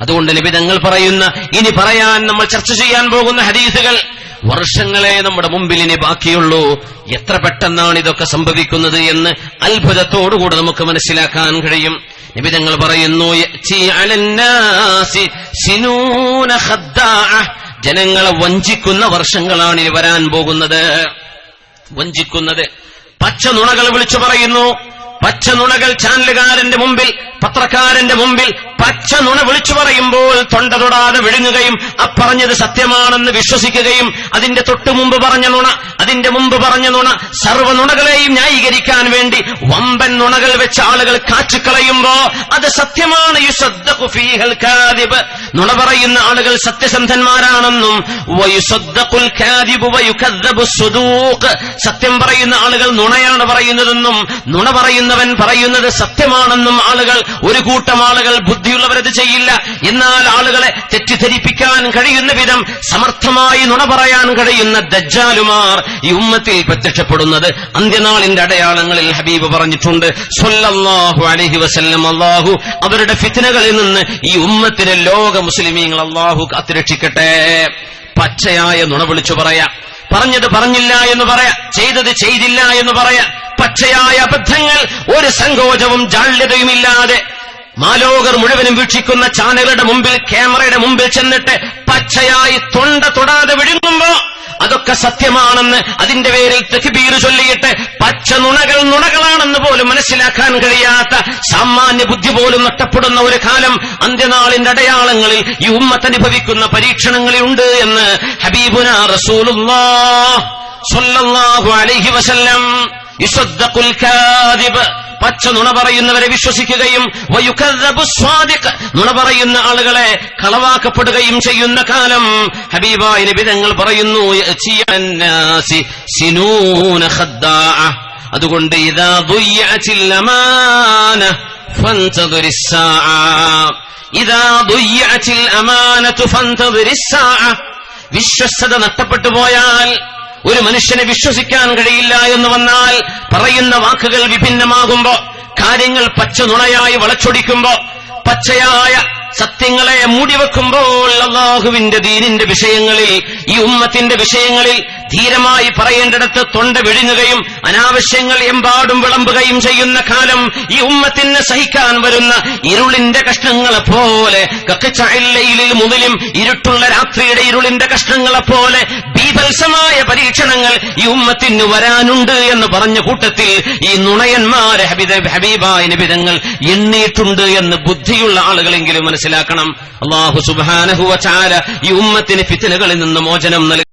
അതുകൊണ്ട് നിബിതങ്ങൾ പറയുന്ന ഇനി പറയാൻ നമ്മൾ ചർച്ച ചെയ്യാൻ പോകുന്ന ഹദീസുകൾ വർഷങ്ങളെ നമ്മുടെ മുമ്പിൽ ഇനി ബാക്കിയുള്ളൂ. എത്ര പെട്ടെന്നാണ് ഇതൊക്കെ സംഭവിക്കുന്നത് എന്ന് അത്ഭുതത്തോടുകൂടെ നമുക്ക് മനസ്സിലാക്കാൻ കഴിയും. നിബിതങ്ങൾ പറയുന്നു. ജനങ്ങളെ വഞ്ചിക്കുന്ന വർഷങ്ങളാണ് ഇനി വരാൻ പോകുന്നത്. വഞ്ചിക്കുന്നത്. പച്ച നുണകൾ വിളിച്ചു പറയുന്നു പച്ച നുണകൾ ചാനലുകാരന്റെ മുമ്പിൽ പത്രക്കാരന്റെ മുമ്പിൽ പച്ച നുണ വിളിച്ചു പറയുമ്പോൾ തൊണ്ട തൊടാതെ വിഴുങ്ങുകയും അപ്പറഞ്ഞത് സത്യമാണെന്ന് വിശ്വസിക്കുകയും അതിന്റെ തൊട്ടു മുമ്പ് പറഞ്ഞ നുണ അതിന്റെ മുമ്പ് പറഞ്ഞ നുണ സർവ നുണകളെയും ന്യായീകരിക്കാൻ വേണ്ടി വമ്പൻ നുണകൾ വെച്ച ആളുകൾ കാച്ചുകളയുമ്പോ അത് സത്യമാണ്. നുണ പറയുന്ന ആളുകൾ സത്യസന്ധന്മാരാണെന്നും സത്യം പറയുന്ന ആളുകൾ നുണയാണ് പറയുന്നതെന്നും നുണ പറയുന്നവൻ പറയുന്നത് സത്യമാണെന്നും ആളുകൾ ഒരു കൂട്ടം ആളുകൾ ബുദ്ധിയുള്ളവരത് ചെയ്യില്ല. എന്നാൽ ആളുകളെ തെറ്റിദ്ധരിപ്പിക്കാൻ കഴിയുന്ന വിധം സമർത്ഥമായി നുണ പറയാൻ കഴിയുന്ന ദജ്ജാലുമാർ ഈ ഉമ്മത്തിൽ പ്രത്യക്ഷപ്പെടുന്നത് അന്ത്യനാളിന്റെ അടയാളങ്ങളിൽ ഹബീബ് പറഞ്ഞിട്ടുണ്ട്. സൊല്ലാഹു അലൈഹി വസല്ലം അള്ളാഹു അവരുടെ ഫിത്നകളിൽ നിന്ന് ഈ ഉമ്മത്തിലെ ലോക മുസ്ലിമീങ്ങൾ അള്ളാഹു കാത്തുരക്ഷിക്കട്ടെ പച്ചയായ നുണ വിളിച്ചു പറയാം. പറഞ്ഞത് പറഞ്ഞില്ല എന്ന് പറയാം. ചെയ്തത് ചെയ്തില്ല എന്ന് പറയാം. പച്ചയായ അബദ്ധങ്ങൾ ഒരു സങ്കോചവും ജാള്യതയുമില്ലാതെ മാലോകർ മുഴുവനും വീക്ഷിക്കുന്ന ചാനലുകളുടെ മുമ്പിൽ ക്യാമറയുടെ മുമ്പിൽ ചെന്നിട്ട് പച്ചയായി തൊണ്ട തൊടാതെ വിഴുങ്ങുമ്പോ അതൊക്കെ സത്യമാണെന്ന് അതിന്റെ പേരിൽ തെക്കുബീർ ചൊല്ലിയിട്ട് പച്ച നുണകൾ നുണകളാണെന്ന് പോലും മനസ്സിലാക്കാൻ കഴിയാത്ത സാമാന്യ ബുദ്ധി പോലും നഷ്ടപ്പെടുന്ന ഒരു കാലം അന്ത്യനാളിന്റെ അടയാളങ്ങളിൽ ഈ ഉമ്മത്ത് അനുഭവിക്കുന്ന പരീക്ഷണങ്ങളിലുണ്ട് എന്ന് ഹബീബുന റസൂലുല്ലാ സ്വല്ലല്ലാഹു അലൈഹി വസല്ലം യുസദ്ദഖുൽ കാദിബ് പച്ച നുണ പറയുന്നവരെ വിശ്വസിക്കുകയും വയുകദ്ദബു സ്വാദിഖ് നുണ പറയുന്ന ആളുകളെ കളവാക്കപ്പെടുകയും ചെയ്യുന്ന കാലം ഹബീബായ നബി തങ്ങൾ പറയുന്നു യഅ്തി അന്നാസി സിനൂന ഖദ്ദാഅ. അതുകൊണ്ട് ഇദാ ദുയ്യഅത്തിൽ അമാന ഫന്തദിറിസ് സാഅ ഇദാ ദുയ്യഅത്തിൽ അമാനതു ഫന്തദിറിസ് സാഅ വിശ്വസ്തത നഷ്ടപ്പെട്ടു പോയാൽ ഒരു മനുഷ്യനെ വിശ്വസിക്കാൻ കഴിയില്ല എന്ന് വന്നാൽ പറയുന്ന വാക്കുകൾ വിഭിന്നമാകുമ്പോ കാര്യങ്ങൾ പച്ച നുണയായി വളച്ചൊടിക്കുമ്പോ പച്ചയായ സത്യങ്ങളെ മൂടിവെക്കുമ്പോൾ അള്ളാഹുവിന്റെ ദീനിന്റെ വിഷയങ്ങളിൽ ഈ ഉമ്മത്തിന്റെ വിഷയങ്ങളിൽ ധീരമായി പറയേണ്ടിടത്ത് തൊണ്ട വിഴുങ്ങുകയും അനാവശ്യങ്ങൾ എമ്പാടും വിളമ്പുകയും ചെയ്യുന്ന കാലം ഈ ഉമ്മത്തിന് സഹിക്കാൻ വരുന്ന ഇരുളിന്റെ കഷ്ണങ്ങളെ പോലെ കക്കച്ചായില്ലയിലിൽ മുതലും ഇരുട്ടുള്ള രാത്രിയുടെ ഇരുളിന്റെ കഷ്ണങ്ങളെ പോലെ ബീഭത്സമായ പരീക്ഷണങ്ങൾ ഈ ഉമ്മത്തിന് വരാനുണ്ട് എന്ന് പറഞ്ഞ കൂട്ടത്തിൽ ഈ നുണയന്മാരെ ഹബിത ഹബീബായ നിബിതങ്ങൾ എണ്ണിയിട്ടുണ്ട് എന്ന് ബുദ്ധിയുള്ള ആളുകളെങ്കിലും മനസ്സിലാക്കണം. അള്ളാഹു സുബാനഹുവ ചാര ഈ ഉമ്മത്തിന് ഫിത്തനുകളിൽ നിന്ന് മോചനം നൽകി.